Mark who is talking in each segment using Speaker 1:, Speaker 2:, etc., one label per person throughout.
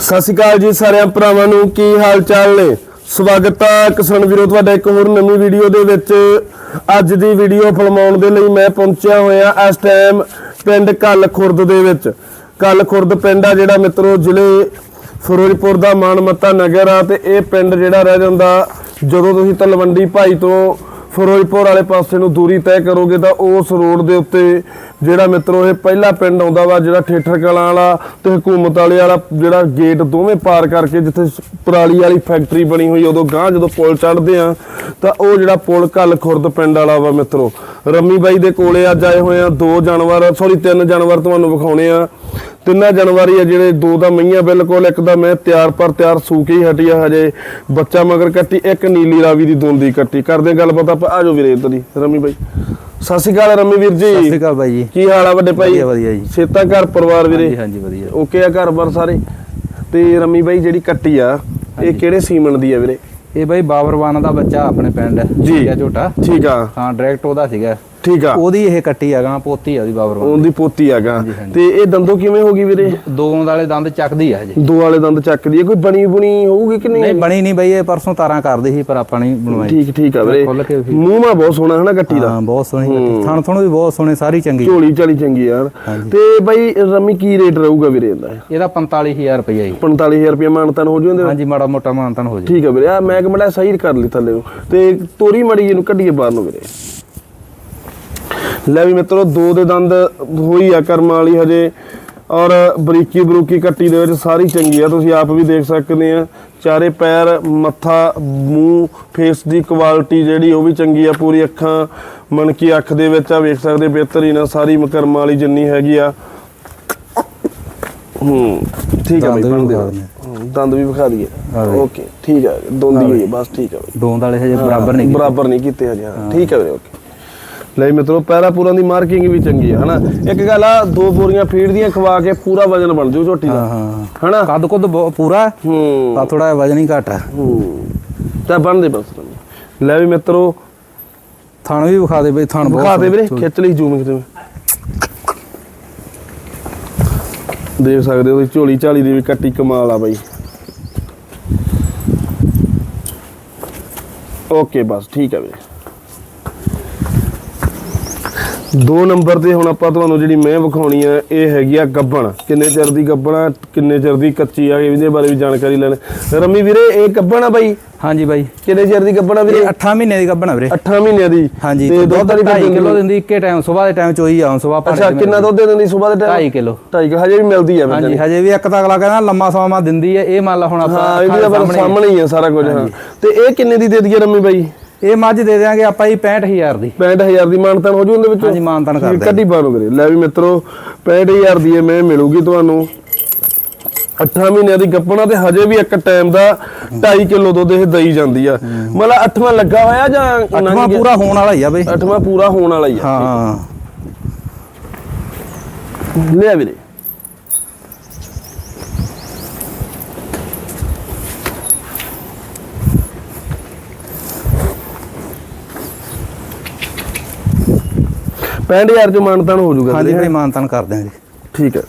Speaker 1: ਸਤਿ ਸ਼੍ਰੀ ਅਕਾਲ ਜੀ ਸਾਰਿਆਂ ਭਰਾਵਾਂ ਨੂੰ, ਕੀ ਹਾਲ ਚਾਲ ਨੇ? ਸਵਾਗਤ ਹੈ ਕਿਸਾਨ ਵੀਰੋ, ਤੁਹਾਡਾ ਇੱਕ ਹੋਰ ਨਵੀਂ ਵੀਡੀਓ ਦੇ ਵਿੱਚ। ਅੱਜ ਦੀ ਵੀਡੀਓ ਫਿਲਮਾਉਣ ਦੇ ਲਈ ਮੈਂ ਪਹੁੰਚਿਆ ਹੋਇਆ ਇਸ ਟਾਈਮ ਪਿੰਡ ਕੱਲ ਖੁਰਦ ਦੇ ਵਿੱਚ। ਕੱਲ ਖੁਰਦ ਪਿੰਡ ਆ ਜਿਹੜਾ ਮਿੱਤਰੋ, ਜ਼ਿਲ੍ਹੇ ਫਿਰੋਜ਼ਪੁਰ ਦਾ ਮਾਨਮੱਤਾ ਨਗਰ ਆ ਤੇ ਇਹ ਪਿੰਡ ਜਿਹੜਾ ਰਹਿ ਜਾਂਦਾ, ਜਦੋਂ ਤੁਸੀਂ ਤਲਵੰਡੀ ਭਾਈ ਤੋਂ ਫਿਰੋਜ਼ਪੁਰ ਵਾਲੇ ਪਾਸੇ ਨੂੰ ਦੂਰੀ ਤੈਅ ਕਰੋਗੇ ਤਾਂ ਉਸ ਰੋਡ ਦੇ ਉੱਤੇ ਜਿਹੜਾ ਮਿੱਤਰੋ ਇਹ ਪਹਿਲਾ ਪਿੰਡ ਆਉਂਦਾ ਵਾ, ਜਿਹੜਾ ਠੇਠਰ ਕਲਾਂ ਵਾਲਾ ਤੇ ਹਕੂਮਤ ਵਾਲੇ ਵਾਲਾ, ਜਿਹੜਾ ਗੇਟ ਦੋਵੇਂ ਪਾਰ ਕਰਕੇ ਜਿੱਥੇ ਸ- ਪਰਾਲੀ ਵਾਲੀ ਫੈਕਟਰੀ ਬਣੀ ਹੋਈ ਉਦੋਂ ਗਾਂ ਜਦੋਂ ਪੁਲ ਚੜ੍ਹਦੇ ਆ, ਤਾਂ ਉਹ ਜਿਹੜਾ ਪੁਲ ਕੱਲ ਖੁਰਦ ਪਿੰਡ ਵਾਲਾ ਵਾ ਮਿੱਤਰੋ। ਰੰਮੀ ਬਾਈ ਦੇ ਕੋਲੇ ਅੱਜ ਆਏ ਹੋਏ ਆ, ਦੋ ਜਾਨਵਰ ਸੌਰੀ ਤਿੰਨ ਜਾਨਵਰ ਤੁਹਾਨੂੰ ਵਿਖਾਉਣੇ ਆ। ਤਿੰਨਾਂ ਜਾਨਵਰ ਆ ਜਿਹੜੇ ਦੋ ਦਾ ਮਈਆਂ ਬਿਲਕੁਲ ਇੱਕ ਦਾ ਮੈਂ ਤਿਆਰ ਪਰ ਤਿਆਰ ਸੂ ਕੇ ਹੀ ਹਟੀ ਆ ਹਜੇ। ਬੱਚਾ ਮਗਰ ਕੱਟੀ ਇੱਕ ਨੀਲੀ ਰਾਵੀ ਦੀ ਦੋਂਦੀ ਕੱਟੀ। ਕਰਦੇ ਗੱਲ ਪਤਾ ਆਪਾਂ ਆ ਜਾਓ ਵੀਰੇ ਇੱਧਰ ਹੀ ਰਮੀ ਬਾਈ। ਸਤਿ ਸ਼੍ਰੀ ਅਕਾਲ ਰਮੀ ਵੀਰ
Speaker 2: ਸਤਿ ਸ਼੍ਰੀ
Speaker 1: ਜੀ
Speaker 2: ਅਕਾਲ ਬਾਈ ਜੀ।
Speaker 1: ਕੀ ਹਾਲ ਆ ਵੱਡੇ ਭਾਈ?
Speaker 2: ਵਧੀਆ ਵਧੀਆ ਜੀ।
Speaker 1: ਸੇਤਾ ਘਰ ਪਰਿਵਾਰ ਵੀਰੇ?
Speaker 2: ਹਾਂਜੀ ਹਾਂਜੀ ਵਧੀਆ।
Speaker 1: ਓਕੇ ਆ ਘਰ ਬਾਰ ਸਾਰੇ? ਤੇ ਰਮੀ ਬਾਈ ਜਿਹੜੀ ਕੱਟੀ ਆ ਇਹ ਕਿਹੜੇ ਸੀਮਨ ਦੀ ਆ ਵੀਰੇ?
Speaker 2: ਇਹ ਬਾਈ ਬਾਬਰਵਾਨ ਦਾ ਬੱਚਾ ਆਪਣੇ ਪਿੰਡ
Speaker 1: ਜੀ।
Speaker 2: ਝੋਟਾ।
Speaker 1: ਠੀਕ ਆ।
Speaker 2: ਹਾਂ ਡਾਇਰੈਕਟ ਉਹਦਾ ਸੀਗਾ।
Speaker 1: ਠੀਕ ਆ।
Speaker 2: ਉਹਦੀ ਇਹ ਕੱਟੀ ਹੈਗਾ ਪੋਤੀ ਆ ਉਹਦੀ ਬਾਬਰਵਾਨ
Speaker 1: ਉਹਦੀ ਪੋਤੀ
Speaker 2: ਹਾਂਜੀ।
Speaker 1: ਤੇ ਇਹ ਦੰਦੋ ਕਿਵੇਂ ਹੋ ਗਈ ਵੀਰੇ?
Speaker 2: ਦੋ ਵਾਲੇ ਦੰਦ ਚੱਕਦੀ ਆ ਹਜੇ।
Speaker 1: ਦੋ ਵਾਲੇ ਦੰਦ ਚੱਕਦੀ ਹੈ ਕੋਈ ਬਣੀ ਬੁਣੀ ਹੋਊਗੀ ਕਿ
Speaker 2: ਨਹੀਂ?
Speaker 1: ਨਹੀਂ
Speaker 2: ਬਣੀ ਨਹੀਂ ਬਈ ਇਹ ਪਰਸੋਂ ਤਾਰਾਂ ਕਰਦੀ ਸੀ ਪਰ ਆਪਾਂ ਨਹੀਂ ਬਣਵਾਈ।
Speaker 1: ਠੀਕ ਠੀਕ ਆ ਵੀਰੇ।
Speaker 2: ਖੁੱਲ ਕੇ ਫਿਰ-
Speaker 1: ਮੂੰਹ ਮਾ ਬਹੁਤ ਸੋਹਣਾ ਹੈ ਨਾ ਕੱਟੀ ਦਾ?
Speaker 2: ਹਾਂ ਬਹੁਤ ਸੋਹਣੀ ਕੱਟੀ। ਥਣ ਥਣ ਵੀ ਬਹੁਤ ਸੋਹਣੇ ਸਾਰੀ ਚੰਗੀ।
Speaker 1: ਝੋਲੀ ਚਾਲੀ ਚੰਗੀ ਯਾਰ। ਤੇ ਬਾਈ ਰਮੀ ਕੀ ਰੇਟ ਰਹੂਗਾ ਵੀਰੇ ਇਹਦਾ?
Speaker 2: ਇਹਦਾ 45000 ਰੁਪਇਆ ਜੀ।
Speaker 1: 45000 ਰੁਪਏ ਮਾਨਤਨ ਹੋ ਜੂੰਦੇ
Speaker 2: ਹਾਂਜੀ ਮਾੜਾ ਮੋਟਾ ਮਾਨਤਨ ਹੋ ਜੀ।
Speaker 1: ਠੀਕ ਆ ਵੀਰੇ। ਆ ਮੈਂ ਕਮੜਾ ਸਹੀ ਕਰ ਲਈ ਥੱਲੇ ਨੂੰ। ਤੇ ਤੋਰੀ ਮੜੀ ਇਹਨੂੰ ਕੱਢੀਏ ਬਾਹਰ ਨੂੰ ਵੀਰੇ। ਲੈ ਵੀ ਮਿੱਤਰੋ ਦੋ ਦੇ ਦੰਦ ਹੋਈ ਆ ਕਰਮ ਵਾਲੀ ਹਜੇ। ਔਰ ਬਰੀਕੀ ਬਰੂਕੀ ਕੱਟੀ ਦੇ ਵਿੱਚ ਸਾਰੀ ਚੰਗੀ ਆ। ਤੁਸੀਂ ਆਪ ਵੀ ਦੇਖ ਸਕਦੇ ਆ। ਚਾਰੇ ਪੈਰ ਮੱਥਾ ਮੂੰਹ ਫੇਸ ਦੀ ਕੁਆਲਿਟੀ ਜਿਹੜੀ ਉਹ ਵੀ ਚੰਗੀ ਆ। ਪੂਰੀ ਅੱਖਾਂ ਮਣਕੀ ਅੱਖ ਦੇ ਵਿੱਚ ਆ। ਵੇਖ ਸਕਦੇ ਬਿਹਤਰੀਨ ਆ। ਸਾਰੀ ਕਰਮ ਵਾਲੀ ਜਿੰਨੀ ਹੈਗੀ ਆ। ਹੂੰ ਠੀਕ ਆ ਬਈ
Speaker 2: ਦੰਦ ਵੀ ਵਿਖਾ
Speaker 1: ਦਈਏ। ਓਕੇ ਠੀਕ ਆ। ਦੋਂਦੀ ਹੋਈ ਬਸ ਠੀਕ ਆ ਬਈ।
Speaker 2: ਦੋਂਦ ਵਾਲੇ ਹਜੇ ਬਰਾਬਰ ਨਹੀਂ
Speaker 1: ਬਰਾਬਰ ਨਹੀਂ ਕੀਤੇ ਹਜੇ ਠੀਕ ਹੈ ਵੀਰੇ ਓਕੇ। ਲੈ ਮਿੱਤਰੋ ਪੈਰਾ ਪੂਰਾਂ ਦੀ ਮਾਰਕਿੰਗ ਵੀ ਚੰਗੀ ਹੈ ਹਨਾ? ਇੱਕ ਗੱਲ ਆ ਦੋ ਬੋਰੀਆਂ ਫੀਡ ਦੀਆਂ ਖਵਾ ਕੇ ਪੂਰਾ ਵਜਨ ਬਣ ਜੂ ਝੋਟੀ ਦਾ
Speaker 2: ਹਾਂ
Speaker 1: ਹਨਾ?
Speaker 2: ਕੱਦ ਕੁੱਦ ਪੂਰਾ?
Speaker 1: ਹੂੰ।
Speaker 2: ਆ ਥੋੜਾ ਵਜਨ ਹੀ ਘੱਟ ਆ।
Speaker 1: ਹੂੰ। ਤਾਂ ਬਣਦੇ ਬਸ ਲੈ ਵੀ ਮਿੱਤਰੋ
Speaker 2: ਥਣ ਵੀ ਵਿਖਾ ਦੇ ਬਈ ਥਣ ਬਹੁਤ
Speaker 1: ਵਿਖਾ ਦੇ ਵੀਰੇ। ਖਿੱਚ ਲਈ ਜ਼ੂਮ ਕਿਤੇ। ਦੇਖ ਸਕਦੇ ਹੋ ਤੁਸੀਂ ਝੋਲੀ ਝਾਲੀ ਦੀ ਵੀ ਕੱਟੀ ਕਮਾਲ ਆ ਬਾਈ। ਓਕੇ ਬਸ ਠੀਕ ਹੈ ਵੀਰੇ। ਦੋ ਨੰਬਰ ਤੇ ਹੁਣ ਆਪਾਂ ਤੁਹਾਨੂੰ ਜਿਹੜੀ ਮੈਂ ਵਿਖਾਉਣੀ ਆ ਇਹ ਹੈਗੀ ਆ ਗੱਬਣ। ਕਿੰਨੇ ਚਿਰ ਦੀ ਗੱਬਣ ਆ ਕਿੰਨੇ ਚਿਰ ਦੀ ਕੱਚੀ ਆ ਇਹਦੇ ਬਾਰੇ ਵੀ ਜਾਣਕਾਰੀ ਲੈਣ। ਰਮੀ ਵੀਰੇ ਇਹ ਗੱਬਣ ਆ ਬਾਈ?
Speaker 2: ਹਾਂਜੀ ਬਾਈ।
Speaker 1: ਕਿੰਨੇ ਚਿਰ ਦੀ ਗੱਬਣ ਆ ਵੀਰੇ?
Speaker 2: ਇਹ 8 ਮਹੀਨੇ ਦੀ ਗੱਭਣਾ ਵੀਰੇ।
Speaker 1: 8 ਮਹੀਨਿਆਂ ਦੀ।
Speaker 2: ਹਾਂਜੀ
Speaker 1: ਤੇ ਦੁੱਧ ਵਾਲੀ
Speaker 2: 2.5 ਕਿਲੋ ਦਿੰਦੀ ਇੱਕੇ ਟਾਈਮ ਸਵੇਰ ਦੇ ਟਾਈਮ ਚੋਈ ਆਉਂ ਸਵੇਰ
Speaker 1: ਅੱਛਾ ਕਿੰਨਾ ਦੁੱਧ ਦਿੰਦੀ ਸਵੇਰ ਦੇ ਟਾਈਮ
Speaker 2: 2.5 ਕਿਲੋ।
Speaker 1: 2.5 ਹਜੇ ਵੀ ਮਿਲਦੀ ਆ
Speaker 2: ਹਾਂਜੀ ਹਜੇ ਵੀ ਇੱਕ ਤਾਂ ਅਗਲਾ ਕਹਿੰਦਾ ਲੰਮਾ ਸਮਾਂ ਦਿੰਦੀ ਹੈ ਇਹ ਮੰਨ ਲਾ ਹੁਣ ਆਪਾਂ
Speaker 1: ਹਾਂ ਇਹ ਵੀ ਸਾਹਮਣੇ ਹੀ ਆ ਸਾਰਾ ਕੁਝ ਹਾਂ। ਤੇ ਇਹ ਕਿੰਨੇ ਦੀ ਦੇ ਦਈਏ ਰੰਮੀ ਬਾਈ?
Speaker 2: ਇਹ ਮੱਝ ਦੇ ਦਿਆਂਗੇ ਆਪਾਂ ਹੀ 65000 ਦੀ।
Speaker 1: 65000 ਦੀ ਮਾਨਤਾਨ ਹੋ ਜੂ ਉਹਦੇ ਵਿੱਚ?
Speaker 2: ਹਾਂਜੀ ਮਾਨਤਨ ਕਰ ਦਿਆਂਗੇ।
Speaker 1: ਕੱਢੀ ਬਾਰੋ ਵੀਰੇ। ਲੈ ਵੀ ਮਿੱਤਰੋ 65000 ਦੀ ਇਹ ਮੈਂ ਮਿਲੂਗੀ ਤੁਹਾਨੂੰ। 8 ਮਹੀਨਿਆਂ ਦੀ ਗੱਪਣਾ ਤੇ ਹਜੇ ਵੀ ਇੱਕ ਟਾਈਮ ਦਾ 2.5 ਕਿਲੋ ਦੁੱਧ ਇਹ ਦਈ ਜਾਂਦੀ ਆ। ਮਤਲਬ ਅੱਠਵਾਂ ਲੱਗਾ ਹੋਇਆ ਜਾਂ
Speaker 2: ਅੱਠਵਾਂ ਪੂਰਾ ਹੋਣ ਵਾਲਾ ਹੀ ਆ ਬਈ।
Speaker 1: ਅੱਠਵਾਂ ਪੂਰਾ ਹੋਣ ਵਾਲਾ ਹੀ ਆ।
Speaker 2: ਹਾਂ।
Speaker 1: ਲਿਆ ਵੀਰੇ। ਪੈਂਡ ਹਜ਼ਾਰ ਚ ਮਾਨਤਾਨ ਹੋ ਜੂਗਾ
Speaker 2: ਹਾਂਜੀ
Speaker 1: ਵੀਰੇ।
Speaker 2: ਮਾਨਤਨ ਕਰ ਦਿਆਂਗੇ
Speaker 1: ਠੀਕ ਹੈ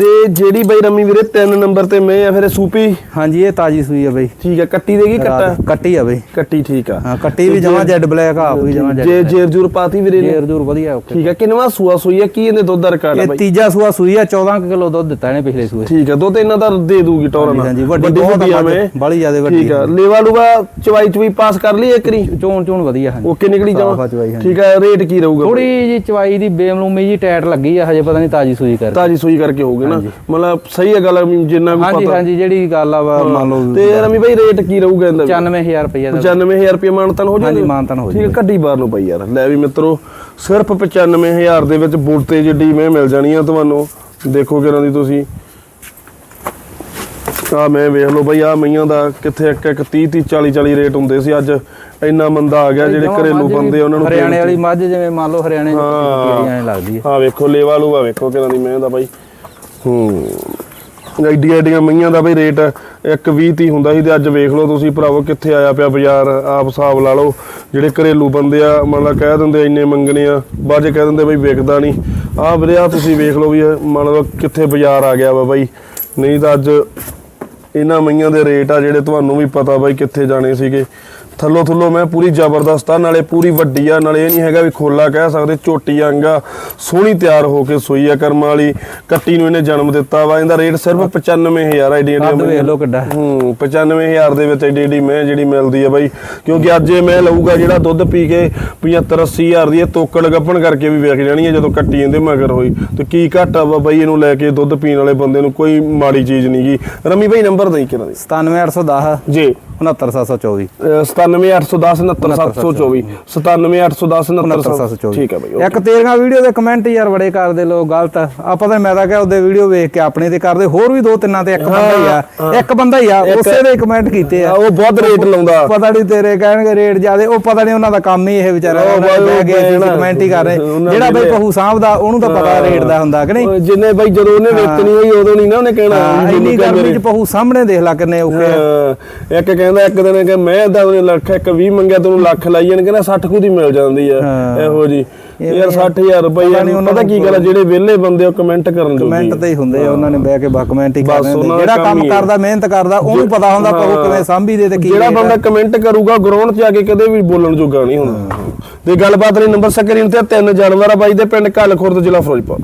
Speaker 1: ਤੇ ਜਿਹੜੀ ਬਈ ਰਮੀ ਵੀਰੇ 3 ਨੰਬਰ ਤੇ ਮੈਂ ਆ ਫਿਰ ਸੂਪੀ।
Speaker 2: ਹਾਂਜੀ ਇਹ ਤਾਜੀ ਸੂਈ ਆ ਬਈ।
Speaker 1: ਠੀਕ ਹੈ ਕੱਟੀ ਦੇਗੀ ਕੱਟਾ?
Speaker 2: ਕੱਟੀ ਆ ਬਈ।
Speaker 1: ਕੱਟੀ ਠੀਕ ਆ।
Speaker 2: ਹਾਂ ਕੱਟੀ ਵੀ ਜਮਾ ਜੈਡ ਬਲੈਕ ਆ ਵੀ ਜਮਾ
Speaker 1: ਜੇ
Speaker 2: ਜੈਡ
Speaker 1: ਜੇਰ ਜੂਰ ਪਾਤੀ ਵੀਰੇ ਨੇ?
Speaker 2: ਜੇਰ ਜੂਰ ਵਧੀਆ ਓਕੇ।
Speaker 1: ਠੀਕ ਹੈ ਕਿੰਨਵਾ ਸੂਆ ਸੂਈ ਹੈ ਕੀ ਇਹਦੇ ਦੁੱਧ ਦਾ ਰਿਕਾਰਡ
Speaker 2: ਇਹ
Speaker 1: ਬਾਈ?
Speaker 2: ਤੀਜਾ ਸੂਆ ਸੂਈ ਆ 14 ਕਿਲੋ ਦੁੱਧ ਦਿੱਤਾ ਇਹਨੇ ਪਿਛਲੇ ਸੂਏ।
Speaker 1: ਠੀਕ ਹੈ ਦੁੱਧ ਇਹਨਾਂ ਦਾ ਦੇ ਦੂਗੀ ਟੋਰਨ
Speaker 2: ਹਾਂਜੀ, ਹਾਂਜੀ, ਵੱਡੀ ਬਹੁਤ ਆ,
Speaker 1: ਮੈਂ।
Speaker 2: ਬਾਹਲੀ ਜ਼ਿਆਦੇ ਵੱਡੀ
Speaker 1: ਠੀਕ ਹੈ ਲੇਵਾ ਲੂਗਾ ਚਵਾਈ ਚਵਾਈ ਪਾਸ ਕਰ ਲਈ ਇੱਕਰੀ
Speaker 2: ਚੋਣ ਚੋਣ ਵਧੀਆ ਹਾਂਜੀ।
Speaker 1: ਓਕੇ ਨਿਕਲੀ
Speaker 2: ਆ
Speaker 1: ਜਾਵਾਂ। ਠੀਕ ਹੈ ਰੇਟ ਕੀ ਰਹੂਗਾ
Speaker 2: ਥੋੜੀ ਜੀ ਚਵਾਈ ਦੀ ਬੇਮਲੂਮੀ ਜੀ ਟਾਈਟ ਲੱਗੀ ਆ ਹਜੇ ਪਤਾ ਨਹੀਂ ਤਾਜੀ ਸੂਈ ਕਰ
Speaker 1: ਤਾਜੀ ਸੂਈ ਕਰਕੇ ਹੋਊਗੀ ਨਾ। ਮਤਲਬ ਸਹੀ ਹੈ ਗੱਲ ਜਿੰਨਾ ਵੀ
Speaker 2: ਹਾਂਜੀ
Speaker 1: ਪਤਾ।
Speaker 2: ਹਾਂਜੀ ਜਿਹੜੀ ਗੱਲ ਆ ਮੰਨ ਲਓ
Speaker 1: ਤੇ ਰਮੀ ਭਾਈ ਰੇਟ ਕੀ ਰਹੂਗਾ ਇਹਦਾ? ਵੀ?
Speaker 2: 95000 ਰੁਪਏ ਦਾ।
Speaker 1: 95000 ਰੁਪਏ ਮਾਨਤਨ ਹੋ
Speaker 2: ਹਾਂਜੀ
Speaker 1: ਜਾਊਗਾ
Speaker 2: ਮਾਨਤਨ ਹੋ
Speaker 1: ਠੀਕ ਹੈ ਕੱਢੀ ਬਾਹਰ ਨੂੰ ਪਈ ਯਾਰ। ਲੈ ਵੀ ਮਿੱਤਰੋ ਸਿਰਫ 95000 ਦੇ ਵਿੱਚ ਬੁਲਤੇ ਜਿੱਡੀ ਮੈਂ ਮਿਲ ਜਾਣੀ ਆ ਤੁਹਾਨੂੰ। ਦੇਖੋ ਕਿਰਾਂ ਦੀ ਤੁਸੀਂ। ਆ ਮੈਂ ਵੇਖ ਲਓ ਬਈ ਆ ਮਈਆਂ ਦਾ ਕਿੱਥੇ ਇੱਕ ਇੱਕ 30 30 40 40 ਰੇਟ ਹੁੰਦੇ ਸੀ ਅੱਜ। ਇੰਨਾ ਮੰਦਾ ਆ ਗਿਆ ਜਿਹੜੇ ਘਰੇਲੂ ਬੰਦੇ ਉਹਨਾਂ ਨੂੰ
Speaker 2: ਹਰਿਆਣੇ ਵਾਲੀ ਮੱਝ ਜਿਵੇਂ ਮੰਨ ਲਓ ਹਰਿਆਣੇ ਐ ਲੱਗਦੀ ਹੈ
Speaker 1: ਆ ਵੇਖੋ ਲੇਵਾ ਲੂਗਾ ਵੇਖੋ ਕਿਰਾਂ ਦੀ ਮੈਂ ਦਾ ਬਾਈ। ਹੂੰ। ਐਡੀਆਂ ਐਡੀਆਂ ਮਈਆਂ ਦਾ ਬਈ ਰੇਟ 120 ਤੀ ਹੁੰਦਾ ਸੀ ਤੇ ਅੱਜ ਵੇਖ ਲਓ ਤੁਸੀਂ ਭਰਾਵੋ ਕਿੱਥੇ ਆਇਆ ਪਿਆ ਬਾਜ਼ਾਰ, ਆਪ ਹਿਸਾਬ ਲਾ ਲਓ। ਜਿਹੜੇ ਘਰੇਲੂ ਬੰਦੇ ਆ, ਮੰਨ ਲਾ ਕਹਿ ਦਿੰਦੇ ਇੰਨੇ ਮੰਗਣੇ ਆ, ਬਾਅਦ ਚ ਕਹਿ ਦਿੰਦੇ ਬਈ ਵਿਕਦਾ ਨਹੀਂ। ਆਹ ਵੀਰੇ ਆ ਤੁਸੀਂ ਵੇਖ ਲਓ ਵੀ ਇਹ ਮੰਨ ਲਓ ਕਿੱਥੇ ਬਾਜ਼ਾਰ ਆ ਗਿਆ ਵਾ ਬਾਈ। ਨਹੀਂ ਤਾਂ ਅੱਜ ਇਹਨਾਂ ਮਈਆਂ ਦੇ ਰੇਟ ਆ ਜਿਹੜੇ ਤੁਹਾਨੂੰ ਵੀ ਪਤਾ ਬਾਈ ਕਿੱਥੇ ਜਾਣੇ ਸੀਗੇ। ਥੱਲੋ ਥੱਲੋ ਮੈਂ ਪੂਰੀ ਜ਼ਬਰਦਸਤ ਆ ਨਾਲੇ ਪੂਰੀ ਵੱਡੀ ਆ ਨਾਲੇ ਇਹ ਨਹੀਂ ਹੈਗਾ ਵੀ ਖੋਲਾ ਕਹਿ ਸਕਦੇ ਝੋਟੀ ਅੰਗਾ ਸੋਹਣੀ ਤਿਆਰ ਹੋ ਕੇ ਸੋਈ ਆ ਕਰਮ ਵਾਲੀ ਕੱਟੀ ਨੂੰ ਇਹਨੇ ਜਨਮ ਦਿੱਤਾ ਵਾ ਇਹਦਾ ਰੇਟ ਸਿਰਫ 95000 ਐਡੀ ਐਡੀ
Speaker 2: ਕੱਦ ਵੇਖ ਲਓ ਕਿੱਡਾ।
Speaker 1: ਹੂੰ 95000 ਦੇ ਵਿੱਚ ਐਡੀ ਐਡੀ ਮੈਂ ਜਿਹੜੀ ਮਿਲਦੀ ਆ ਬਾਈ। ਕਿਉਂਕਿ ਅੱਜ ਇਹ ਮੈਂ ਲਊਗਾ ਜਿਹੜਾ ਦੁੱਧ ਪੀ ਕੇ 75 80000 ਦੀ ਇਹ ਤੋਕੜ ਗੱਪਣ ਕਰਕੇ ਵੀ ਵੇਖ ਜਾਣੀ ਹੈ ਜਦੋਂ ਕੱਟੀ ਇਹਦੇ ਮਗਰ ਹੋਈ। ਤੇ ਕੀ ਘਾਟਾ ਵਾ ਬਾਈ ਇਹਨੂੰ ਲੈ ਕੇ ਦੁੱਧ ਪੀਣ ਵਾਲੇ ਬੰਦੇ ਨੂੰ ਕੋਈ ਮਾੜੀ ਚੀਜ਼ ਨਹੀਂ ਗੀ ਰਮੀ ਬਾਈ ਨੰਬਰ ਦੇਈ ਕਿਹਨਾਂ ਦੀ?
Speaker 2: 97810
Speaker 1: ਜੀ।
Speaker 2: 69724
Speaker 1: 97810 97724 97810 97724 ਠੀਕ ਹੈ ਬਾਈ okay।
Speaker 2: ਇੱਕ ਤੇਰੀਆਂ ਵੀਡੀਓ ਦੇ ਕਮੈਂਟ ਯਾਰ ਬੜੇ ਕਰਦੇ ਲੋਕ ਗਲਤ। ਆਪਾਂ ਤਾਂ ਮੈਂ ਤਾਂ ਕਿਹਾ ਉਹਦੇ ਵੀਡੀਓ ਵੇਖ ਕੇ ਆਪਣੇ ਤੇ ਕਰਦੇ ਹੋਰ ਵੀ ਦੋ ਤਿੰਨਾਂ ਤੇ ਇੱਕ ਬੰਦਾ ਹੀ ਆ। ਇੱਕ ਬੰਦਾ ਹੀ ਆ ਉਸੇ ਦੇ ਕਮੈਂਟ ਕੀਤੇ ਆ।
Speaker 1: ਹਾਂ, ਉਹ ਬਹੁਤ ਰੇਟ ਲਾਉਂਦਾ।
Speaker 2: ਪਤਾ ਨਹੀਂ ਤੇਰੇ ਕਹਿਣਗੇ ਰੇਟ ਜ਼ਿਆਦੇ ਉਹ ਪਤਾ ਨਹੀਂ ਉਹਨਾਂ ਦਾ ਕੰਮ ਹੀ ਇਹ ਵਿਚਾਰਾ ਬਹਿ ਕਮੈਂਟ ਹੀ ਕਰ ਰਹੇ। ਜਿਹੜਾ ਬਈ ਪਹੂ ਸਾਹਮਦਾ ਉਹਨੂੰ ਤਾਂ ਪਤਾ ਰੇਟ ਦਾ ਹੁੰਦਾ ਕਿ ਨਹੀਂ।
Speaker 1: ਜਿੰਨੇ ਬਾਈ ਜਦੋਂ ਉਹਨੇ ਵੇਚਣੀ ਹੋਈ ਉਦੋਂ ਨਹੀਂ ਉਹਨੇ ਕਹਿਣਾ
Speaker 2: ਹਾਂ, ਇੰਨੀ ਗਰਮੀ ਚ ਪਹੂ ਸਾਹਮਣੇ ਦੇਖ ਲੈ ਕਿੰਨੇ ਔਖੇ ਆ।
Speaker 1: ਹਾਂ, ਇੱਕ ਕਹਿੰਦਾ ਇੱਕ ਦਿਨ ਕਿ ਮੈਂ ਦਾ ਉਹਨੇ ਲੱਖ ਇੱਕ 20 ਮੰਗਿਆ ਤੈਨੂੰ ਲੱਖ ਲਾਈ ਜਾਣ ਕਹਿੰਦਾ 60 ਕੁ ਦੀ ਮਿਲ ਜਾਂਦੀ ਆ
Speaker 2: ਹਾਂ।
Speaker 1: ਇਹੋ ਜੀ
Speaker 2: ਇਹ
Speaker 1: ਯਾਰ 60000 ਰੁਪਏ
Speaker 2: ਪਤਾ ਨੀ ਉਹਨਾਂ
Speaker 1: ਪਤਾ ਕੀ ਗੱਲ ਆ, ਜਿਹੜੇ ਵਿਹਲੇ ਬੰਦੇ ਉਹ ਕਮੈਂਟ ਕਰਨ ਜੋਗੇ
Speaker 2: ਕਮੈਂਟ ਤੇ ਹੀ ਹੁੰਦੇ ਆ ਉਹਨਾਂ ਨੇ ਬਹਿ ਕੇ ਬਾ ਕਮੈਂਟ ਹੀ
Speaker 1: ਬਸ
Speaker 2: ਹੁੰਦੇ
Speaker 1: ਉਹਨਾਂ ਦਾ
Speaker 2: ਜਿਹੜਾ
Speaker 1: ਕੰਮ
Speaker 2: ਕੰਮ
Speaker 1: ਹੀ ਹੈ।
Speaker 2: ਕਰਦਾ ਮਿਹਨਤ ਕਰਦਾ ਉਹਨੂੰ ਪਤਾ ਹੁੰਦਾ ਪਹੂ ਕਿਵੇਂ ਸਾਂਭੀ ਦੇ ਤੇ ਕੀ
Speaker 1: ਜਿਹੜਾ। ਬੰਦਾ ਕਮੈਂਟ ਕਰੂਗਾ ਗਰਾਊਂਡ 'ਚ ਆ ਕੇ ਕਦੇ ਵੀ ਬੋਲਣ ਜੋਗਾ ਨਹੀਂ ਹੁੰਦਾ ਤੇ ਗੱਲਬਾਤ ਨਹੀਂ ਨੰਬਰ ਸਕਰੀਨ ਤੇ ਤਿੰਨ ਜਾਨਵਰ ਆ ਬਾਈ ਦੇ ਪਿੰਡ ਕੱਲ ਖੁਰਦ ਜ਼ਿਲ੍ਹਾ ਫਿਰੋਜ਼ਪੁਰ